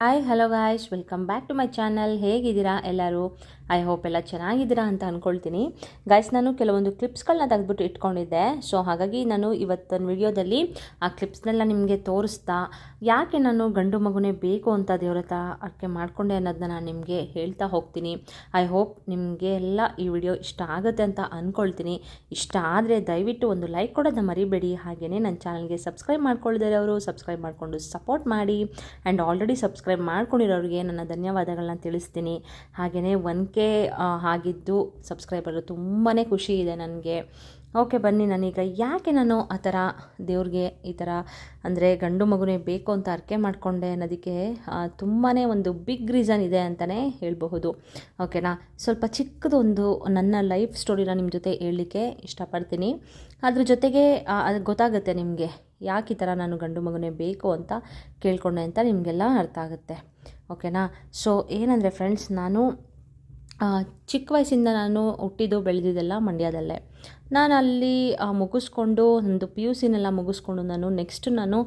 Hi hello guys welcome back to my channel ಹೇಗಿದ್ದೀರಾ ಎಲ್ಲರೂ? I hope ಎಲ್ಲ ಚೆನ್ನಾಗಿದ್ದೀರಾ ಅಂತ ಅಂದ್ಕೊಳ್ತೀನಿ ಗೈಸ್ ನಾನು ಕೆಲವೊಂದು ಕ್ಲಿಪ್ಸ್ಗಳನ್ನ ತೆಗೆದ್ಬಿಟ್ಟು ಇಟ್ಕೊಂಡಿದ್ದೆ. ಸೊ ಹಾಗಾಗಿ ನಾನು ಇವತ್ತಿನ ವಿಡಿಯೋದಲ್ಲಿ ಆ ಕ್ಲಿಪ್ಸ್ನೆಲ್ಲ ನಿಮಗೆ ತೋರಿಸ್ತಾ, ಯಾಕೆ ನಾನು ಗಂಡು ಮಗುನೇ ಬೇಕು ಅಂತ ದೇವ್ರ ಹತ್ರ ಅರ್ಕೆ ಮಾಡಿಕೊಂಡೆ ಅನ್ನೋದನ್ನ ನಾನು ನಿಮಗೆ ಹೇಳ್ತಾ ಹೋಗ್ತೀನಿ. ಐ ಹೋಪ್ ನಿಮಗೆ ಎಲ್ಲ ಈ ವಿಡಿಯೋ ಇಷ್ಟ ಆಗುತ್ತೆ ಅಂತ ಅಂದ್ಕೊಳ್ತೀನಿ ಇಷ್ಟ ಆದರೆ ದಯವಿಟ್ಟು ಒಂದು ಲೈಕ್ ಕೊಡೋದನ್ನ ಮರಿಬೇಡಿ. ಹಾಗೆಯೇ ನನ್ನ ಚಾನಲ್ಗೆ ಸಬ್ಸ್ಕ್ರೈಬ್ ಮಾಡ್ಕೊಳ್ದಿರೋರು ಅವರು ಸಬ್ಸ್ಕ್ರೈಬ್ ಮಾಡಿಕೊಂಡು ಸಪೋರ್ಟ್ ಮಾಡಿ. ಆ್ಯಂಡ್ ಆಲ್ರೆಡಿ ಸಬ್ಸ್ಕ್ರೈಬ್ ಮಾಡ್ಕೊಂಡಿರೋರಿಗೆ ನನ್ನ ಧನ್ಯವಾದಗಳನ್ನ ತಿಳಿಸ್ತೀನಿ. ಹಾಗೆಯೇ ಒನ್ ಆಗಿದ್ದು ಸಬ್ಸ್ಕ್ರೈಬರ್ ತುಂಬಾ ಖುಷಿ ಇದೆ ನನಗೆ. ಓಕೆ, ಬನ್ನಿ ನಾನೀಗ ಯಾಕೆ ನಾನು ಆ ಥರ ದೇವ್ರಿಗೆ ಈ ಥರ ಅಂದರೆ ಗಂಡು ಮಗುನೇ ಬೇಕು ಅಂತ ಅರ್ಕೆ ಮಾಡಿಕೊಂಡೆ ಅನ್ನೋದಕ್ಕೆ ತುಂಬಾ ಒಂದು ಬಿಗ್ ರೀಸನ್ ಇದೆ ಅಂತಲೇ ಹೇಳಬಹುದು. ಓಕೆನಾ? ಸ್ವಲ್ಪ ಚಿಕ್ಕದೊಂದು ನನ್ನ ಲೈಫ್ ಸ್ಟೋರಿನ ನಿಮ್ಮ ಜೊತೆ ಹೇಳಲಿಕ್ಕೆ ಇಷ್ಟಪಡ್ತೀನಿ. ಅದ್ರ ಜೊತೆಗೆ ಅದು ಗೊತ್ತಾಗುತ್ತೆ ನಿಮಗೆ ಯಾಕೆ ಈ ಥರ ನಾನು ಗಂಡು ಮಗುನೇ ಬೇಕು ಅಂತ ಕೇಳ್ಕೊಂಡೆ ಅಂತ ನಿಮಗೆಲ್ಲ ಅರ್ಥ ಆಗುತ್ತೆ. ಓಕೆನಾ? ಸೊ ಏನಂದರೆ ಫ್ರೆಂಡ್ಸ್ ನಾನು ಚಿಕ್ಕ ವಯಸ್ಸಿಂದ ನಾನು ಹುಟ್ಟಿದ್ದು ಬೆಳೆದಿದ್ದೆಲ್ಲ ಮಂಡ್ಯದಲ್ಲೇ. ನಾನು ಅಲ್ಲಿ ಮುಗಿಸ್ಕೊಂಡು ಒಂದು ಪಿ ಯು ಸಿನೆಲ್ಲ ಮುಗಿಸ್ಕೊಂಡು ನಾನು ನೆಕ್ಸ್ಟ್ ನಾನು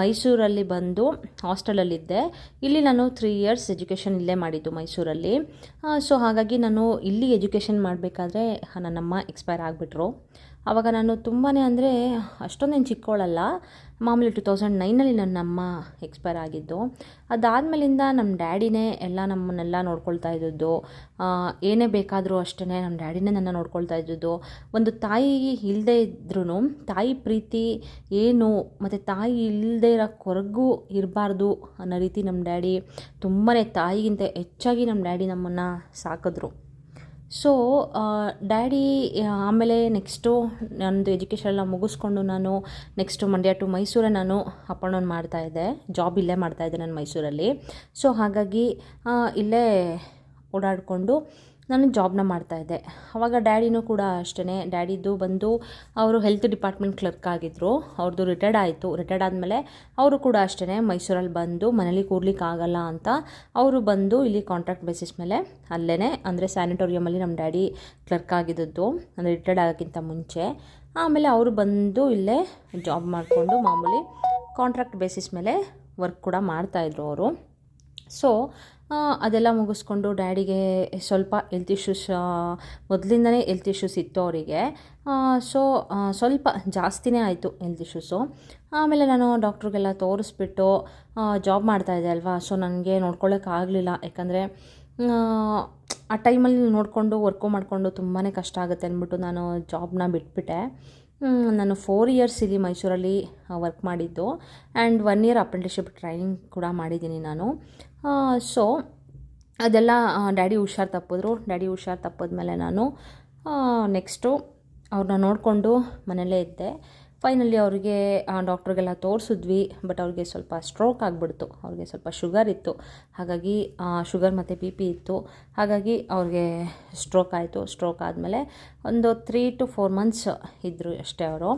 ಮೈಸೂರಲ್ಲಿ ಬಂದು ಹಾಸ್ಟೆಲಲ್ಲಿದ್ದೆ. ಇಲ್ಲಿ ನಾನು ತ್ರೀ ಇಯರ್ಸ್ ಎಜುಕೇಷನ್ ಇಲ್ಲೇ ಮಾಡಿದ್ದು ಮೈಸೂರಲ್ಲಿ. ಸೊ ಹಾಗಾಗಿ ನಾನು ಇಲ್ಲಿ ಎಜುಕೇಷನ್ ಮಾಡಬೇಕಾದ್ರೆ ನನ್ನಮ್ಮ ಎಕ್ಸ್ಪೈರ್ ಆಗಿಬಿಟ್ರು. ಆವಾಗ ನಾನು ತುಂಬಾ ಅಂದರೆ ಅಷ್ಟೊಂದೇನು ಚಿಕ್ಕವಳಲ್ಲ ಮಾಮೂಲಿ ಟು ತೌಸಂಡ್ ನೈನಲ್ಲಿ ನನ್ನ ಅಮ್ಮ ಎಕ್ಸ್ಪೈರ್ ಆಗಿದ್ದು. ಅದಾದಮೇಲಿಂದ ನಮ್ಮ ಡ್ಯಾಡಿನೇ ಎಲ್ಲ ನಮ್ಮನ್ನೆಲ್ಲ ನೋಡ್ಕೊಳ್ತಾ ಇದ್ದದ್ದು. ಏನೇ ಬೇಕಾದರೂ ಅಷ್ಟೇ ನಮ್ಮ ಡ್ಯಾಡಿನೇ ನನ್ನ ನೋಡ್ಕೊಳ್ತಾ ಇದ್ದದ್ದು. ಒಂದು ತಾಯಿ ಇಲ್ಲದೆ ಇದ್ರೂ ತಾಯಿ ಪ್ರೀತಿ ಏನು, ಮತ್ತು ತಾಯಿ ಇಲ್ಲದೆ ಇರೋ ಕೊರಗು ಇರಬಾರ್ದು ಅನ್ನೋ ರೀತಿ ನಮ್ಮ ಡ್ಯಾಡಿ ತುಂಬಾ ತಾಯಿಗಿಂತ ಹೆಚ್ಚಾಗಿ ನಮ್ಮ ಡ್ಯಾಡಿ ನಮ್ಮನ್ನು ಸಾಕಿದ್ರು. ಸೊ ಡ್ಯಾಡಿ ಆಮೇಲೆ ನೆಕ್ಸ್ಟು ನನ್ನದು ಎಜುಕೇಷನ್ ಎಲ್ಲ ಮುಗಿಸ್ಕೊಂಡು ನಾನು ನೆಕ್ಸ್ಟು ಮಂಡ್ಯ ಟು ಮೈಸೂರೇ ನಾನು ಅಪ್ ಆ್ಯಂಡ್ ಡೌನ್ ಮಾಡ್ತಾಯಿದ್ದೆ ಜಾಬ್ ಇಲ್ಲೇ ಮಾಡ್ತಾಯಿದ್ದೆ ನಾನು ಮೈಸೂರಲ್ಲಿ. ಸೊ ಹಾಗಾಗಿ ಇಲ್ಲೇ ಓಡಾಡಿಕೊಂಡು ನಾನು ಜಾಬ್ನ ಮಾಡ್ತಾಯಿದ್ದೆ ಆವಾಗ ಡ್ಯಾಡಿನೂ ಕೂಡ ಅಷ್ಟೇ ಡ್ಯಾಡಿದು ಬಂದು ಅವರು ಹೆಲ್ತ್ ಡಿಪಾರ್ಟ್ಮೆಂಟ್ ಕ್ಲರ್ಕ್ ಆಗಿದ್ದರು ಅವ್ರದ್ದು ರಿಟೈರ್ಡ್ ಆಯಿತು. ರಿಟೈರ್ಡ್ ಆದಮೇಲೆ ಅವರು ಕೂಡ ಅಷ್ಟೇ ಮೈಸೂರಲ್ಲಿ ಬಂದು ಮನೇಲಿ ಕೂರ್ಲಿಕ್ಕೆ ಆಗಲ್ಲ ಅಂತ ಅವರು ಬಂದು ಇಲ್ಲಿ ಕಾಂಟ್ರಾಕ್ಟ್ ಬೇಸಿಸ್ ಮೇಲೆ ಅಲ್ಲೇ ಅಂದರೆ ಸ್ಯಾನಿಟೋರಿಯಮಲ್ಲಿ ನಮ್ಮ ಡ್ಯಾಡಿ ಕ್ಲರ್ಕ್ ಆಗಿದ್ದದ್ದು. ಅಂದರೆ ರಿಟೈರ್ಡ್ ಆಗೋಕ್ಕಿಂತ ಮುಂಚೆ. ಆಮೇಲೆ ಅವರು ಬಂದು ಇಲ್ಲೇ ಜಾಬ್ ಮಾಡಿಕೊಂಡು ಮಾಮೂಲಿ ಕಾಂಟ್ರಾಕ್ಟ್ ಬೇಸಿಸ್ ಮೇಲೆ ವರ್ಕ್ ಕೂಡ ಮಾಡ್ತಾಯಿದ್ರು ಅವರು. ಸೊ ಅದೆಲ್ಲ ಮುಗಿಸ್ಕೊಂಡು ಡ್ಯಾಡಿಗೆ ಸ್ವಲ್ಪ ಹೆಲ್ತ್ ಇಶ್ಯೂಸ್ ಮೊದಲಿಂದನೇ ಹೆಲ್ತ್ ಇಶ್ಯೂಸ್ ಇತ್ತು ಅವರಿಗೆ. ಸೊ ಸ್ವಲ್ಪ ಜಾಸ್ತಿನೇ ಆಯಿತು ಹೆಲ್ತ್ ಇಶ್ಯೂಸು ಆಮೇಲೆ ನಾನು ಡಾಕ್ಟ್ರಿಗೆಲ್ಲ ತೋರಿಸ್ಬಿಟ್ಟು ಜಾಬ್ ಮಾಡ್ತಾಯಿದ್ದೆ ಅಲ್ವಾ? ಸೊ ನನಗೆ ನೋಡ್ಕೊಳ್ಳೋಕ್ಕಾಗಲಿಲ್ಲ ಯಾಕಂದರೆ, ಆ ಟೈಮಲ್ಲಿ ನೋಡಿಕೊಂಡು ವರ್ಕು ಮಾಡಿಕೊಂಡು ತುಂಬಾ ಕಷ್ಟ ಆಗುತ್ತೆ ಅಂದ್ಬಿಟ್ಟು ನಾನು ಜಾಬ್ನ ಬಿಟ್ಬಿಟ್ಟೆ. ನಾನು ಫೋರ್ ಇಯರ್ಸ್ ಇಲ್ಲಿ ಮೈಸೂರಲ್ಲಿ ವರ್ಕ್ ಮಾಡಿದ್ದು. And one year apprenticeship training ಕೂಡ ಮಾಡಿದ್ದೀನಿ ನಾನು. ಸೊ ಅದೆಲ್ಲ ಡ್ಯಾಡಿ ಹುಷಾರು ತಪ್ಪಿದ್ರು. ಡ್ಯಾಡಿ ಹುಷಾರು ತಪ್ಪಿದ್ಮೇಲೆ ನಾನು ನೆಕ್ಸ್ಟು ಅವ್ರನ್ನ ನೋಡಿಕೊಂಡು ಮನೆಯಲ್ಲೇ ಇದ್ದೆ. ಫೈನಲಿ ಅವ್ರಿಗೆ ಡಾಕ್ಟ್ರಿಗೆಲ್ಲ ತೋರಿಸಿದ್ವಿ ಬಟ್ ಅವ್ರಿಗೆ ಸ್ವಲ್ಪ ಸ್ಟ್ರೋಕ್ ಆಗಿಬಿಡ್ತು. ಅವ್ರಿಗೆ ಸ್ವಲ್ಪ ಶುಗರ್ ಇತ್ತು. ಹಾಗಾಗಿ ಶುಗರ್ ಮತ್ತು ಬಿ ಪಿ ಇತ್ತು. ಹಾಗಾಗಿ ಅವ್ರಿಗೆ ಸ್ಟ್ರೋಕ್ ಆಯಿತು. ಸ್ಟ್ರೋಕ್ ಆದಮೇಲೆ ಒಂದು ತ್ರೀ ಟು ಫೋರ್ ಮಂತ್ಸ್ ಇದ್ದರು ಅಷ್ಟೇ ಅವರು.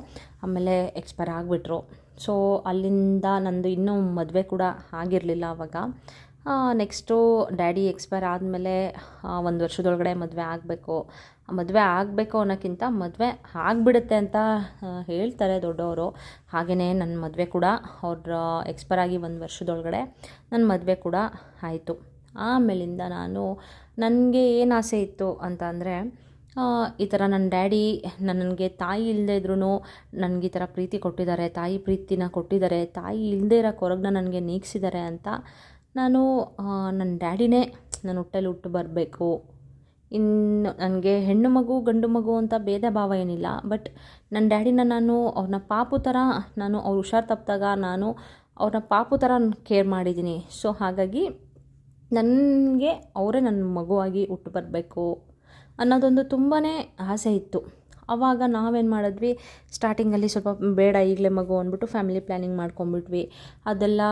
ಆಮೇಲೆ ಎಕ್ಸ್ಪೈರ್ ಆಗಿಬಿಟ್ರು. ಸೊ ಅಲ್ಲಿಂದ ನಂದು ಇನ್ನೂ ಮದುವೆ ಕೂಡ ಆಗಿರಲಿಲ್ಲ ಆವಾಗ ನೆಕ್ಸ್ಟು ಡ್ಯಾಡಿ ಎಕ್ಸ್ಪೈರ್ ಆದಮೇಲೆ ಒಂದು ವರ್ಷದೊಳಗಡೆ ಮದುವೆ ಆಗಬೇಕು. ಮದುವೆ ಆಗಬೇಕು ಅನ್ನೋಕ್ಕಿಂತ ಮದುವೆ ಆಗಿಬಿಡುತ್ತೆ ಅಂತ ಹೇಳ್ತಾರೆ ದೊಡ್ಡವರು. ಹಾಗೆಯೇ ನನ್ನ ಮದುವೆ ಕೂಡ ಅವ್ರ ಎಕ್ಸ್ಪೈರ್ ಆಗಿ ಒಂದು ವರ್ಷದೊಳಗಡೆ ನನ್ನ ಮದುವೆ ಕೂಡ ಆಯಿತು. ಆಮೇಲಿಂದ ನಾನು ನನಗೆ ಏನು ಆಸೆ ಇತ್ತು ಅಂತ ಅಂದರೆ ಈ ಥರ ನನ್ನ ಡ್ಯಾಡಿ ನನಗೆ ತಾಯಿ ಇಲ್ಲದೇ ಇದ್ರೂ ನನಗೆ ಈ ಥರ ಪ್ರೀತಿ ಕೊಟ್ಟಿದ್ದಾರೆ, ತಾಯಿ ಪ್ರೀತಿನ ಕೊಟ್ಟಿದ್ದಾರೆ, ತಾಯಿ ಇಲ್ಲದೇ ಇರೋ ಕೊರಗನ್ನ ನನಗೆ ನೀಗಿಸಿದ್ದಾರೆ ಅಂತ ನಾನು ನನ್ನ ಡ್ಯಾಡಿನೇ ನನ್ನ ಹೊಟ್ಟೆಲಿ ಹುಟ್ಟು ಬರಬೇಕು. ಇನ್ನು ನನಗೆ ಹೆಣ್ಣು ಮಗು, ಗಂಡು ಮಗು ಅಂತ ಭೇದ ಭಾವ ಏನಿಲ್ಲ. ಬಟ್ ನನ್ನ ಡ್ಯಾಡಿನ ನಾನು ಅವ್ರನ್ನ ಪಾಪು ಥರ ನಾನು ಅವ್ರು ಹುಷಾರು ತಪ್ಪಿದಾಗ ನಾನು ಅವ್ರನ್ನ ಪಾಪು ಥರ ಕೇರ್ ಮಾಡಿದ್ದೀನಿ. ಸೊ, ಹಾಗಾಗಿ ನನಗೆ ಅವರೇ ನನ್ನ ಮಗುವಾಗಿ ಹುಟ್ಟು ಬರಬೇಕು ಅನ್ನೋದೊಂದು ತುಂಬಾ ಆಸೆ ಇತ್ತು. ಆವಾಗ ನಾವೇನು ಮಾಡಿದ್ವಿ? ಸ್ಟಾರ್ಟಿಂಗಲ್ಲಿ ಸ್ವಲ್ಪ ಬೇಡ ಈಗಲೇ ಮಗು ಅಂದ್ಬಿಟ್ಟು ಫ್ಯಾಮಿಲಿ ಪ್ಲ್ಯಾನಿಂಗ್ ಮಾಡ್ಕೊಂಬಿಟ್ವಿ ಅದೆಲ್ಲ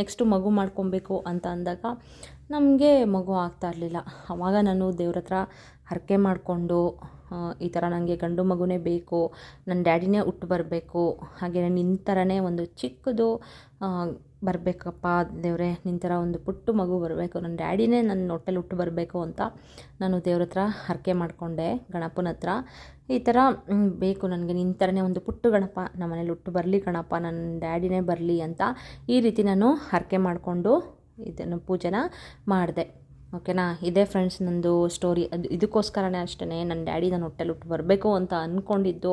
ನೆಕ್ಸ್ಟು ಮಗು ಮಾಡ್ಕೊಬೇಕು ಅಂತ ಅಂದಾಗ ನಮಗೆ ಮಗು ಆಗ್ತಾ ಇರಲಿಲ್ಲ. ಆವಾಗ ನಾನು ದೇವ್ರ ಹತ್ರ ಹರಕೆ ಮಾಡಿಕೊಂಡು ಈ ಥರ ನನಗೆ ಗಂಡು ಮಗುನೇ ಬೇಕು ನನ್ನ ಡ್ಯಾಡಿನೇ ಹುಟ್ಟು ಬರಬೇಕು ಹಾಗೆ ನಿನ್ನ ಥರನೇ ಒಂದು ಚಿಕ್ಕದು ಬರಬೇಕಪ್ಪ ದೇವರೇ ನಿನ್ನ ಥರ ಒಂದು ಪುಟ್ಟು ಮಗು ಬರಬೇಕು. ನನ್ನ ಡ್ಯಾಡಿನೇ ನನ್ನ ಹೊಟ್ಟೆಲಿ ಹುಟ್ಟು ಬರಬೇಕು ಅಂತ ನಾನು ದೇವ್ರ ಹತ್ರ ಹರಕೆ ಮಾಡಿಕೊಂಡೆ, ಗಣಪನ ಹತ್ರ. ಈ ಥರ ಬೇಕು ನನಗೆ ನಿನ್ನ ಥರನೇ ಒಂದು ಪುಟ್ಟು ಗಣಪ ನಮ್ಮ ಮನೇಲಿ ಹುಟ್ಟು ಬರಲಿ ಗಣಪ ನನ್ನ ಡ್ಯಾಡಿನೇ ಬರಲಿ ಅಂತ ಈ ರೀತಿ ನಾನು ಹರಕೆ ಮಾಡಿಕೊಂಡು ಇದನ್ನು ಪೂಜೆನ ಮಾಡಿದೆ. ಓಕೆನಾ? ಇದೇ ಫ್ರೆಂಡ್ಸ್ ನಂದು ಸ್ಟೋರಿ ಅದು ಇದಕ್ಕೋಸ್ಕರನೇ ಅಷ್ಟೇ ನನ್ನ ಡ್ಯಾಡಿ ನನ್ನ ಹೊಟ್ಟೆಲಿ ಹುಟ್ಟು ಬರಬೇಕು ಅಂತ ಅಂದ್ಕೊಂಡಿದ್ದು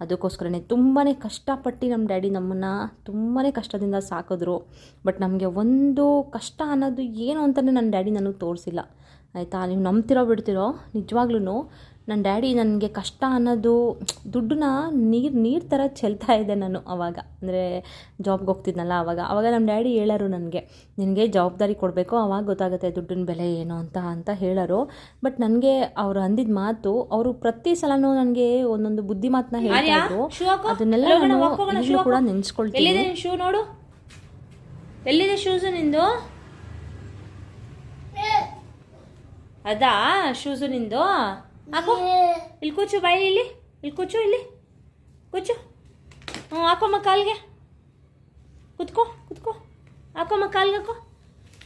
ಅದಕ್ಕೋಸ್ಕರನೇ ತುಂಬಾ ಕಷ್ಟಪಟ್ಟು ನಮ್ಮ ಡ್ಯಾಡಿ ನಮ್ಮನ್ನು ತುಂಬಾ ಕಷ್ಟದಿಂದ ಸಾಕಿದ್ರು. ಬಟ್ ನಮಗೆ ಒಂದು ಕಷ್ಟ ಅನ್ನೋದು ಏನು ಅಂತಲೇ ನನ್ನ ಡ್ಯಾಡಿ ನನಗೆ ತೋರಿಸಿಲ್ಲ. ಆಯಿತಾ? ನೀವು ನಂಬ್ತಿರೋ ಬಿಡ್ತಿರೋ? ನಿಜವಾಗ್ಲೂ ನನ್ನ ಡ್ಯಾಡಿ ನನಗೆ ಕಷ್ಟ ಅನ್ನೋದು ದುಡ್ಡನ್ನ ನೀರು ನೀರು ಥರ ಚೆಲ್ತಾ ಇದ್ದೆ ನಾನು ಆವಾಗ ಅಂದರೆ ಜಾಬ್ಗೆ ಹೋಗ್ತಿದ್ನಲ್ಲ ಆವಾಗ ಆವಾಗ ನಮ್ಮ ಡ್ಯಾಡಿ ಹೇಳೋರು ನನಗೆ ನಿನಗೆ ಜವಾಬ್ದಾರಿ ಕೊಡಬೇಕು ಆವಾಗ ಗೊತ್ತಾಗುತ್ತೆ ದುಡ್ಡಿನ ಬೆಲೆ ಏನು ಅಂತ ಅಂತ ಹೇಳೋರು. ಬಟ್ ನನಗೆ ಅವ್ರು ಅಂದಿದ್ದ ಮಾತು ಅವರು ಪ್ರತಿ ಸಲನೂ ನನಗೆ ಒಂದೊಂದು ಬುದ್ಧಿ ಮಾತನ್ನ ಹೇಳಿದ್ರು ಅದನ್ನೆಲ್ಲ ನಾನು ಈಗಲೂ ಕೂಡ ನೆನೆಸ್ಕೊಳ್ತೀನಿ. ಶೂ ನೋಡು? ಎಲ್ಲಿದೆ ಶೂಸು ನಿಂದು? ಅದಾ ಶೂಸು ನಿಂದು? ಹಾಕೋ. ಇಲ್ಲಿ ಕೂಚು, ಬಾಯಿ ಇಲ್ಲಿ. ಇಲ್ಲಿ ಕೂಚು ಇಲ್ಲಿ. ಕೂಚು. ಹ್ಞೂ ಹಾಕೋಮ್ಮ ಕಾಲ್ಗೆ. ಕುತ್ಕೋ ಕುತ್ಕೋ. ಹಾಕೋಮ್ಮ ಕಾಲ್ಗೆ ಹಾಕೋ.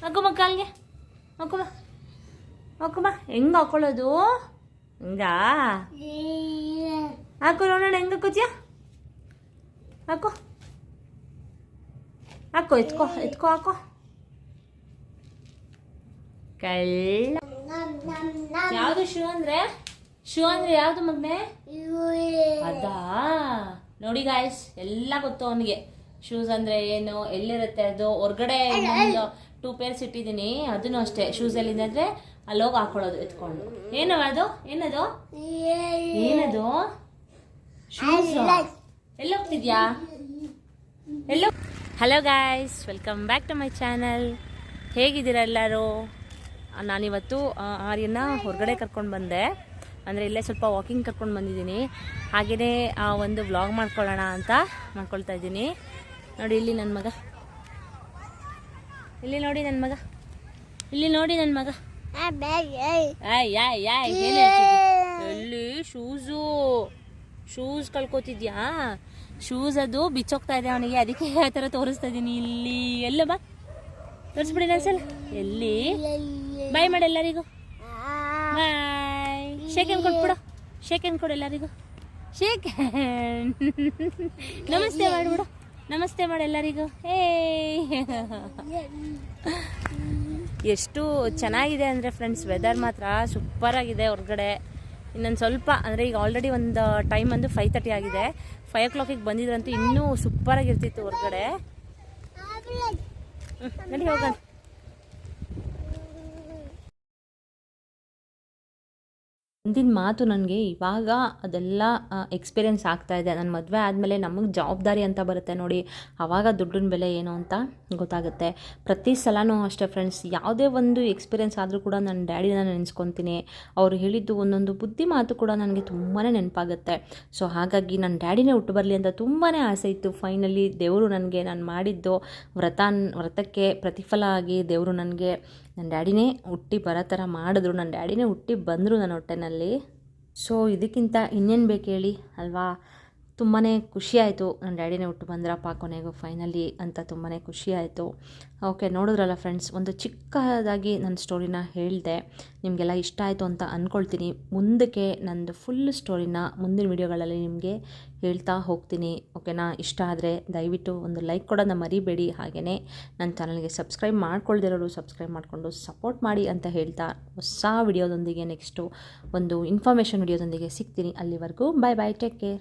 ಹಾಕೋಮ್ಮ ಕಾಲ್ಗೆ. ಹಾಕೋಮ್ಮ. ಹಾಕೋಮ್ಮ. ಹೆಂಗೆ ಹಾಕೊಳ್ಳೋದು? ಹಂಗಾ? ಹಾಕೋ, ನೋಡೋಣ, ಹೆಂಗೆ ಕೂತ್ಯಾ ಹಾಕೋ. ಹಾಕೋ, ಎತ್ಕೋ ಎತ್ಕೋ, ಹಾಕೋ. ಕಳ್ಳ ಯಾವ್ದು ಶೂ ಅಂದ್ರೆ? ಶೂ ಅಂದ್ರೆ ಯಾವ್ದು ಮಗ್ನೆ? ಅದಾ? ನೋಡಿ ಗಾಯ್ಸ್ ಎಲ್ಲ ಗೊತ್ತು ಅವನಿಗೆ. ಶೂಸ್ ಅಂದ್ರೆ ಏನು ಎಲ್ಲಿರುತ್ತೆ ಅದು? ಹೊರ್ಗಡೆ ಟೂ ಪೇರ್ಸ್ ಇಟ್ಟಿದ್ದೀನಿ. ಅದನ್ನು ಅಷ್ಟೇ. ಶೂಸ್ ಎಲ್ಲಿದೆ ಅಂದ್ರೆ ಅಲ್ಲಿ ಹೋಗಿ ಹಾಕೊಳ್ಳೋದು ಎತ್ಕೊಂಡು. ಏನು ಅದು? ಏನದು? ಏನದು? ಶೂಸ್ ಎಲ್ಲ ಹೋಗ್ತಿದ್ಯಾ? ಎಲ್ಲೋ hello guys welcome back to my channel ಹೇಗಿದ್ದೀರಾ ಎಲ್ಲರೂ? ನಾನಿವತ್ತು ಆ, ಆರ್ಯನ ಹೊರಗಡೆ ಕರ್ಕೊಂಡು ಬಂದೆ. ಅಂದರೆ ಇಲ್ಲೇ ಸ್ವಲ್ಪ ವಾಕಿಂಗ್ ಕರ್ಕೊಂಡು ಬಂದಿದ್ದೀನಿ. ಹಾಗೆಯೇ ಆ ಒಂದು ವ್ಲಾಗ್ ಮಾಡ್ಕೊಳ್ಳೋಣ ಅಂತ ಮಾಡ್ಕೊಳ್ತಾ ಇದ್ದೀನಿ. ನೋಡಿ ಇಲ್ಲಿ ನನ್ನ ಮಗ. ಇಲ್ಲಿ ನೋಡಿ ನನ್ನ ಮಗ. ಇಲ್ಲಿ ನೋಡಿ ನನ್ನ ಮಗ? ಎಲ್ಲಿ? ಶೂಸು. ಶೂಸ್ ಕಳ್ಕೊತಿದ್ಯಾ? ಶೂಸ್ ಅದು ಬಿಚ್ಚೋಗ್ತಾ ಇದೆ ಅವನಿಗೆ. ಅದಕ್ಕೆ ಯಾವ ಥರ ತೋರಿಸ್ತಾ ಇದ್ದೀನಿ. ಇಲ್ಲಿ ಎಲ್ಲ ಬಾ. ತೋರಿಸ್ಬಿಡಿ ಸಲ. ಎಲ್ಲಿ? ಬಾಯ್ ಮಾಡಿ ಎಲ್ಲರಿಗೂ. ಬಾಯ್ ಶೇಕ್ ಹ್ಯಾಂಡ್ ಕೊಟ್ಬಿಡು ಶೇಕ್ ಹ್ಯಾಂಡ್ ಕೊಡು ಎಲ್ಲರಿಗೂ. ಶೇಕ್ ನಮಸ್ತೆ ಮಾಡಿಬಿಡು. ನಮಸ್ತೆ ಮಾಡಿ ಎಲ್ಲರಿಗೂ. ಹೇ ಎಷ್ಟು ಚೆನ್ನಾಗಿದೆ ಅಂದರೆ ಫ್ರೆಂಡ್ಸ್ ವೆದರ್ ಮಾತ್ರ ಸೂಪರ್ ಆಗಿದೆ ಹೊರಗಡೆ. ಇನ್ನೊಂದು ಸ್ವಲ್ಪ ಅಂದರೆ ಈಗ ಆಲ್ರೆಡಿ ಒಂದು ಟೈಮ್ ಬಂದು ಫೈವ್ ತರ್ಟಿ ಆಗಿದೆ. ಫೈವ್ ಓ ಕ್ಲಾಕಿಗೆ ಬಂದಿದ್ರಂತೂ ಇನ್ನೂ ಸೂಪರ್ ಆಗಿರ್ತಿತ್ತು ಹೊರಗಡೆ. ನಡಿ ಹೋಗೋಣ. ಮುಂದಿನ ಮಾತು ನನಗೆ ಇವಾಗ ಅದೆಲ್ಲ ಎಕ್ಸ್ಪೀರಿಯೆನ್ಸ್ ಆಗ್ತಾ ಇದೆ. ನನ್ನ ಮದುವೆ ಆದಮೇಲೆ ನಮಗೆ ಜವಾಬ್ದಾರಿ ಅಂತ ಬರುತ್ತೆ ನೋಡಿ ಆವಾಗ ದುಡ್ಡಿನ ಬೆಲೆ ಏನು ಅಂತ ಗೊತ್ತಾಗುತ್ತೆ. ಪ್ರತಿ ಸಲನೂ ಅಷ್ಟೇ ಫ್ರೆಂಡ್ಸ್ ಯಾವುದೇ ಒಂದು ಎಕ್ಸ್ಪೀರಿಯೆನ್ಸ್ ಆದರೂ ಕೂಡ ನನ್ನ ಡ್ಯಾಡಿನ ನೆನೆಸ್ಕೊತೀನಿ. ಅವ್ರು ಹೇಳಿದ್ದು ಒಂದೊಂದು ಬುದ್ಧಿ ಮಾತು ಕೂಡ ನನಗೆ ತುಂಬಾ ನೆನಪಾಗುತ್ತೆ. ಸೊ ಹಾಗಾಗಿ ನನ್ನ ಡ್ಯಾಡಿನೇ ಹುಟ್ಟು ಬರಲಿ ಅಂತ ತುಂಬಾ ಆಸೆ ಇತ್ತು. ಫೈನಲಿ ದೇವರು ನನಗೆ, ನಾನು ಮಾಡಿದ್ದು ವ್ರತ ವ್ರತಕ್ಕೆ ಪ್ರತಿಫಲ ಆಗಿ ದೇವರು ನನಗೆ ನನ್ನ ಡ್ಯಾಡಿನೇ ಹುಟ್ಟಿ ಬರೋ ಥರ ಮಾಡಿದ್ರು. ನನ್ನ ಡ್ಯಾಡಿನೇ ಹುಟ್ಟಿ ಬಂದರು ನನ್ನ ಹೊಟ್ಟೆನಲ್ಲಿ. ಸೊ ಇದಕ್ಕಿಂತ ಇನ್ನೇನು ಬೇಕು ಹೇಳಿ? ಅಲ್ವಾ? ತುಂಬಾ ಖುಷಿಯಾಯಿತು. ನನ್ನ ಡ್ಯಾಡಿನೇ ಹುಟ್ಟು ಬಂದ್ರಪ್ಪ ಕೊನೆಗೂ ಫೈನಲಿ ಅಂತ ತುಂಬಾ ಖುಷಿಯಾಯಿತು. ಓಕೆ ನೋಡಿದ್ರಲ್ಲ ಫ್ರೆಂಡ್ಸ್ ಒಂದು ಚಿಕ್ಕದಾಗಿ ನನ್ನ ಸ್ಟೋರಿನ ಹೇಳಿದೆ. ನಿಮಗೆಲ್ಲ ಇಷ್ಟ ಆಯಿತು ಅಂತ ಅಂದ್ಕೊಳ್ತೀನಿ ಮುಂದಕ್ಕೆ ನಂದು ಫುಲ್ ಸ್ಟೋರಿನ ಮುಂದಿನ ವೀಡಿಯೋಗಳಲ್ಲಿ ನಿಮಗೆ ಹೇಳ್ತಾ ಹೋಗ್ತೀನಿ. ಓಕೆನಾ ಇಷ್ಟ ಆದರೆ ದಯವಿಟ್ಟು ಒಂದು ಲೈಕ್ ಕೊಡೋದನ್ನ ಮರಿಬೇಡಿ. ಹಾಗೆಯೇ ನನ್ನ ಚಾನಲ್ಗೆ ಸಬ್ಸ್ಕ್ರೈಬ್ ಮಾಡ್ಕೊಳ್ದಿರೋರು ಸಬ್ಸ್ಕ್ರೈಬ್ ಮಾಡಿಕೊಂಡು ಸಪೋರ್ಟ್ ಮಾಡಿ ಅಂತ ಹೇಳ್ತಾ ಹೊಸ ವಿಡಿಯೋದೊಂದಿಗೆ ನೆಕ್ಸ್ಟು ಒಂದು ಇನ್ಫಾರ್ಮೇಷನ್ ವಿಡಿಯೋದೊಂದಿಗೆ ಸಿಗ್ತೀನಿ. ಅಲ್ಲಿವರೆಗೂ ಬಾಯ್ ಬಾಯ್ ಟೇಕ್ ಕೇರ್